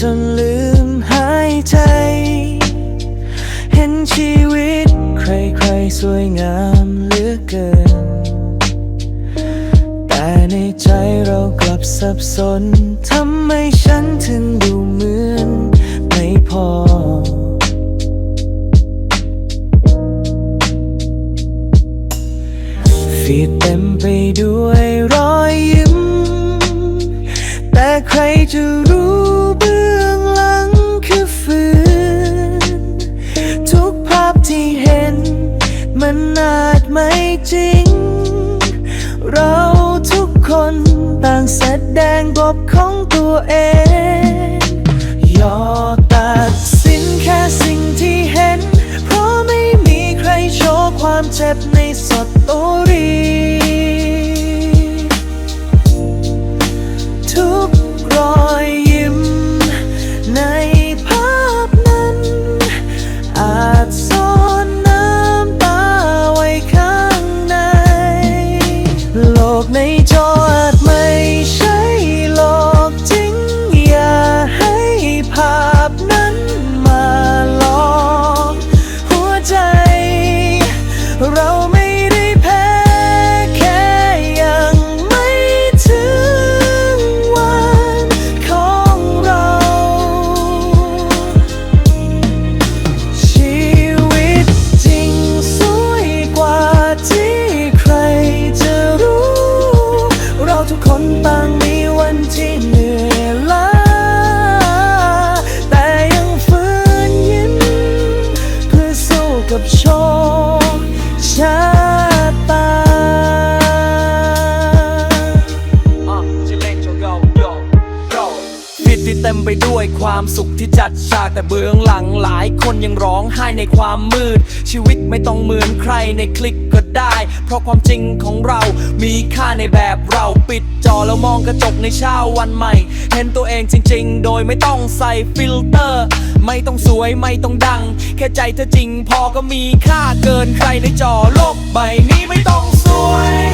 จนลืมหายใจ เห็นชีวิตใครๆ สวยงามเหลือเกิน แต่ในใจเรากลับสับสน ต็มไปด้วยความสุขที่จัดฉากแต่เบื้องหลังหลายคนยังร้องไห้ในความมืด ชีวิตไม่ต้องเหมือนใครในคลิกก็ได้ เพราะความจริงของเรามีค่าในแบบเราปิดจอแล้วมองกระจกในเช้าวันใหม่ เห็นตัวเองจริง ๆ โดยไม่ต้องใส่ฟิลเตอร์ ไม่ต้องสวยไม่ต้องดัง แค่ใจเธอจริงพอก็มีค่าเกินใครในจอโลกใบนี้ไม่ต้องสวย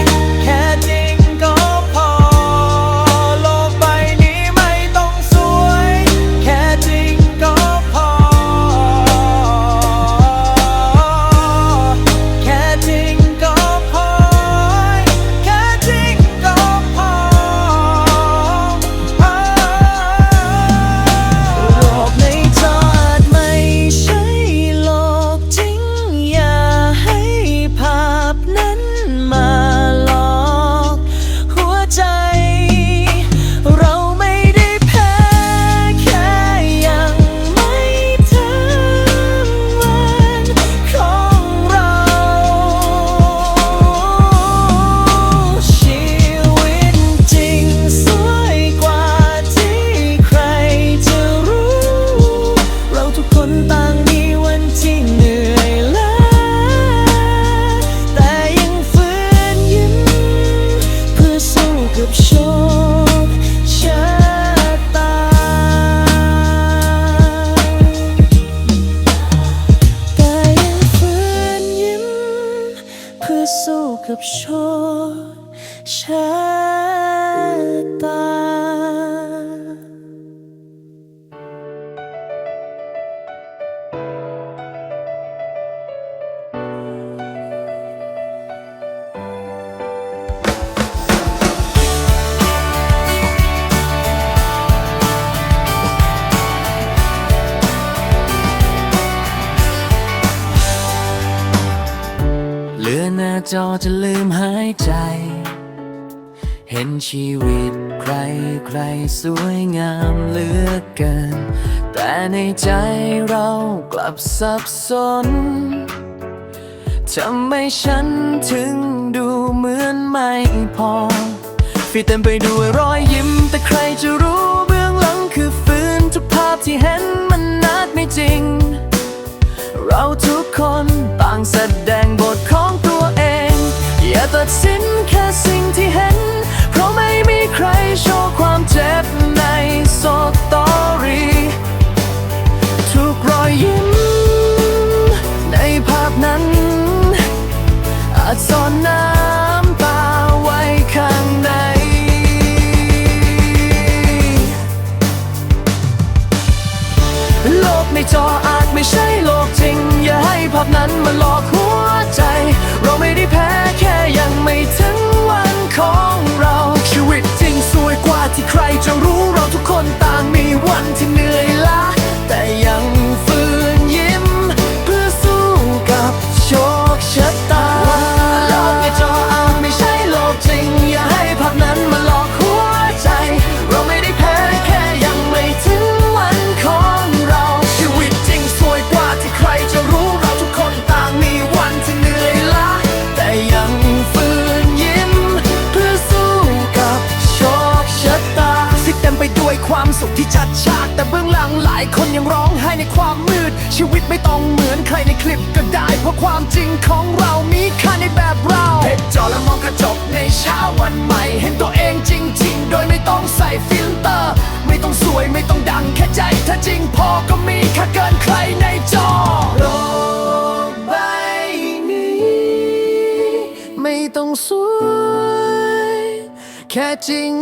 กับ จอจะลืมหายใจ เห็นชีวิตใครใครสวยงามเหลือเกิน แต่ในใจเรากลับสับสนทำไมฉันถึงดูเหมือนไม่พอฟีดเต็มไปด้วยรอยยิ้ม แต่ใครจะรู้เบื้องหลังคือฝืนทุกภาพที่เห็นมันนาดไม่จริง เราทุกคนต่างแสดงบท อกหัวใจ เราไม่ได้แพ้แค่ยังไม่ถึง ความสุขที่ชัดชาติแต่เบื้องหลังหลายคนยังร้องไห้ในความมืด ชีวิตไม่ต้องเหมือนใครในคลิปก็ได้ เพราะความจริงของเรามีค่าในแบบเราเพชรจอและมองกระจกในเช้าวันใหม่ เห็นตัวเองจริง ๆ โดยไม่ต้องใส่ฟิลเตอร์ ไม่ต้องสวยไม่ต้องดังแค่ใจถ้าจริงพอก็มีค่าเกินใครในจอโลกใบนี้ ไม่ต้องสวย แค่จริง